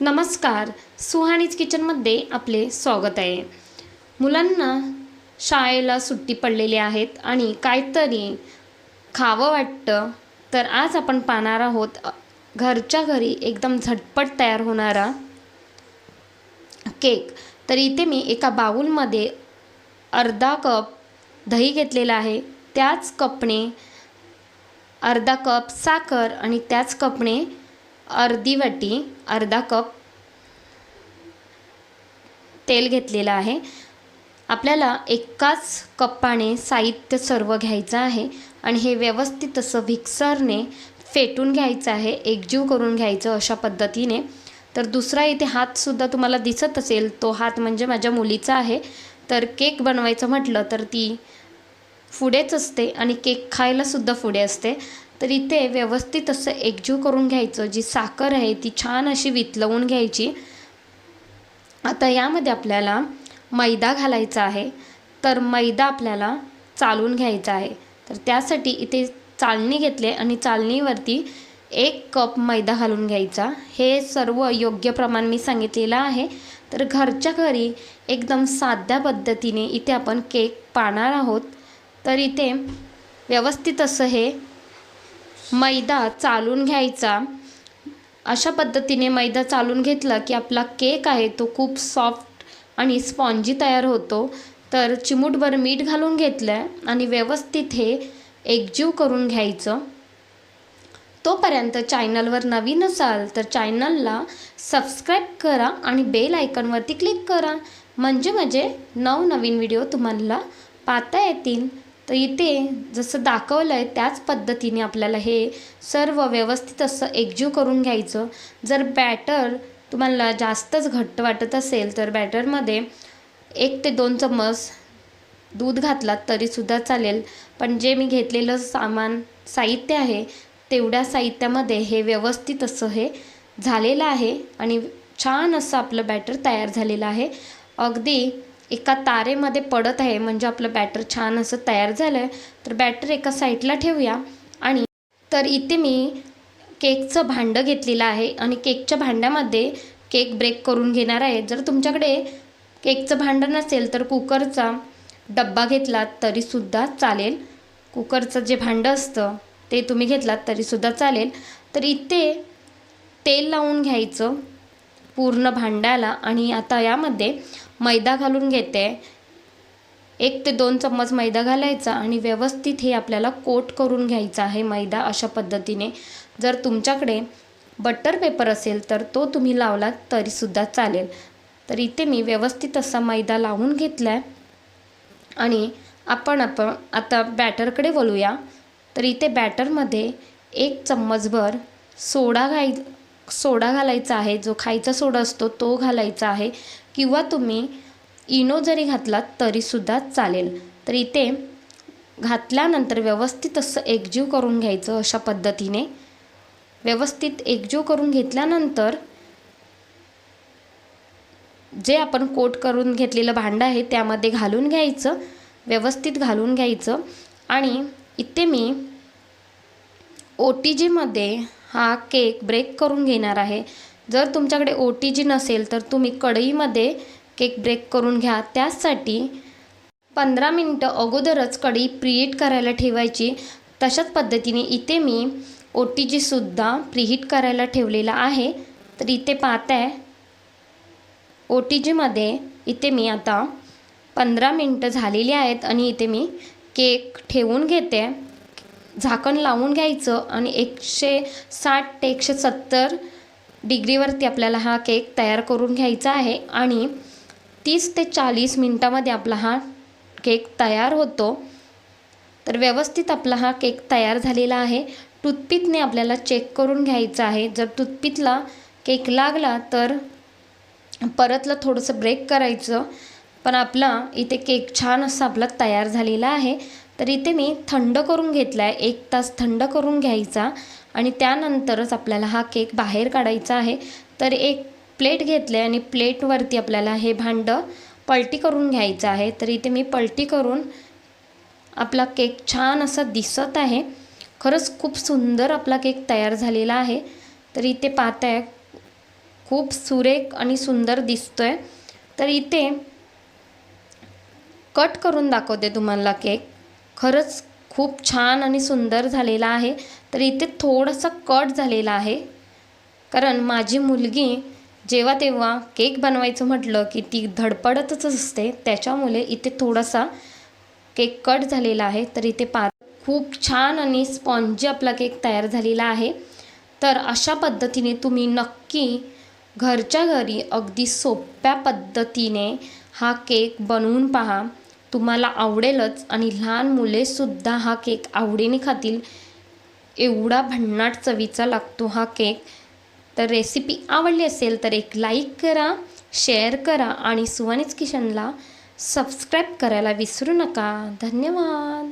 नमस्कार सुहाणीज किचनमध्ये आपले स्वागत आहे. मुलांना शाळेला सुट्टी पडलेली आहेत आणि काहीतरी खावं वाटतं तर आज आपण पाहणार आहोत घरच्या घरी एकदम झटपट तयार होणारा केक. तर इथे मी एका बाऊलमध्ये अर्धा कप दही घेतलेला आहे त्याच कपने अर्धा कप साखर आणि त्याच कपने अर्धी वाटी अर्धा कप तेल घेतलेलं आहे. आपल्याला एकाच कप्पाने साहित्य सर्व घ्यायचं आहे आणि हे व्यवस्थित असं व्हिक्सरने फेटून घ्यायचं आहे एकजीव करून घ्यायचं अशा पद्धतीने. तर दुसरा इथे हातसुद्धा तुम्हाला दिसत असेल तो हात म्हणजे माझ्या मुलीचा आहे. तर केक बनवायचं म्हटलं तर ती पुढेच असते आणि केक खायलासुद्धा पुढे असते. तर इथे व्यवस्थित असं एकजीव करून घ्यायचं. जी साखर आहे ती छान अशी वितलवून घ्यायची. आता यामध्ये आपल्याला मैदा घालायचा आहे. तर मैदा आपल्याला चालून घ्यायचा आहे. तर त्यासाठी इथे चालणी घेतले आणि चालणीवरती एक कप मैदा घालून घ्यायचा. हे सर्व योग्य प्रमाण मी सांगितलेलं आहे. तर घरच्या घरी एकदम साध्या पद्धतीने इथे आपण केक पाहणार आहोत. तर इथे व्यवस्थित असं हे मैदा चालून घ्यायचा. अशा पद्धतीने मैदा चालून घेतला की आपला केक आहे तो खूप सॉफ्ट आणि स्पॉन्जी तयार होतो. तर चिमूटभर मीठ घालून घेतलं आहे आणि व्यवस्थित हे एकजीव करून घ्यायचं. तोपर्यंत चॅनलवर नवीन असाल तर चॅनलला सबस्क्राईब करा आणि बेल आयकॉनवरती क्लिक करा. म्हणजे म्हणजे नवनवीन व्हिडिओ तुम्हाला पाहता येतील. तर इथे जसं दाखवलं आहे त्याच पद्धतीने आपल्याला हे सर्व व्यवस्थित असं एकजीव करून घ्यायचं. जर बॅटर तुम्हाला जास्तच घट्ट वाटत असेल तर बॅटरमध्ये एक ते दोन चम्मच दूध घातलात तरीसुद्धा चालेल. पण जे मी घेतलेलं सामान साहित्य आहे तेवढ्या साहित्यामध्ये हे व्यवस्थित असं हे झालेलं आहे आणि छान असं आपलं बॅटर तयार झालेलं आहे. अगदी एका तारेमध्ये पडत आहे. म्हणजे आपलं बॅटर छान असं तयार झालं आहे तर बॅटर एका साईडला ठेवूया. आणि तर इथे मी केकचं भांडं घेतलेलं आहे. आणि केकच्या भांड्यामध्ये केक ब्रेक करून घेणार आहे. जर तुमच्याकडे केकचं भांडं नसेल तर कुकरचा डब्बा घेतला तरीसुद्धा चालेल. कुकरचं जे भांडं असतं ते तुम्ही घेतलात तरीसुद्धा चालेल. तर इथे तेल लावून घ्यायचं. पूर्ण भांड्याला आणि आता यामध्ये मैदा घालून घेते. एक ते दोन चम्मच मैदा घालायचा आणि व्यवस्थित हे आपल्याला कोट करून घ्यायचा आहे मैदा अशा पद्धतीने. जर तुमच्याकडे बटर पेपर असेल तर तो तुम्ही लावलात तरीसुद्धा चालेल. तर इथे मी व्यवस्थित असा मैदा लावून घेतला आहे आणि आपण आपण आता बॅटरकडे बोलूया तर इथे बॅटरमध्ये एक चम्मचभर सोडा घाय सोडा घालायचा आहे जो खायचा सोडा असतो तो घालायचा आहे किंवा तुम्ही इनो जरी घातलात तरीसुद्धा चालेल. तर इथे घातल्यानंतर व्यवस्थित असं एकजीव करून घ्यायचं अशा पद्धतीने. व्यवस्थित एकजीव करून घेतल्यानंतर जे आपण कोट करून घेतलेलं भांडं आहे त्यामध्ये घालून घ्यायचं व्यवस्थित घालून घ्यायचं. आणि इथे मी ओ टी जीमध्ये हा केक ब्रेक करून घेणार आहे. जर तुमच्याकडे ओ टी जी नसेल तर तुम्ही कढईमध्ये केक ब्रेक करून घ्या. त्यासाठी पंधरा मिनटं अगोदरच कढई प्रीहीट करायला ठेवायची. तशाच पद्धतीने इथे मी ओ टी जीसुद्धा प्रिहीट करायला ठेवलेला आहे. तर इथे पाहताय ओ टी जीमध्ये इथे मी आता पंधरा मिनटं झालेली आहेत आणि इथे मी केक ठेवून घेते. झाकण लावून घ्यायचं आणि एकशे साठ ते एकशे सत्तर डिग्रीवरती आपल्याला हा केक तयार करून घ्यायचा आहे. आणि तीस ते चाळीस मिनटामध्ये आपला हा केक तयार होतो. तर व्यवस्थित आपला हा केक तयार झालेला आहे. टूथपिकने आपल्याला चेक करून घ्यायचा आहे. जर टूथपिकला केक लागला तर परतला थोडंसं ब्रेक करायचं. पण आपला इथे केक छान असा आपला तयार झालेला आहे. तर इथे मी थंड करून घेतला आहे एक तास थंड करून घ्यायचा आणि त्यानंतरच आपल्याला हा केक बाहेर काढायचा आहे. तर एक प्लेट घेतले आणि प्लेटवरती आपल्याला हे भांडं पलटी करून घ्यायचं आहे. तर इथे मी पलटी करून आपला केक छान असा दिसत आहे. खरंच खूप सुंदर आपला केक तयार झालेला आहे. तर इथे पाहताय खूप सुरेख आणि सुंदर दिसतोय. तर इथे कट करून दाखवते तुम्हाला केक. खरंच खूप छान आणि सुंदर झालेला आहे. तर इथे थोडासा कट झालेला आहे. कारण माझी मुलगी जेव्हा तेव्हा केक बनवायचं म्हटलं की ती धडपडतच असते त्याच्यामुळे इथे थोडासा केक कट झालेला आहे. तर इथे पा खूप छान आणि स्पॉन्जी आपला केक तयार झालेला आहे. तर अशा पद्धतीने तुम्ही नक्की घरच्या घरी अगदी सोप्या पद्धतीने हा केक बनवून पहा. तुम्हाला आवडेलच आणि लहान मुलेसुद्धा हा केक आवडीने खातील. एवढा भन्नाट चवीचा लागतो हा केक. तर रेसिपी आवडली असेल तर एक लाईक करा शेअर करा आणि सुवानीच किचनला सबस्क्राईब करायला विसरू नका. धन्यवाद.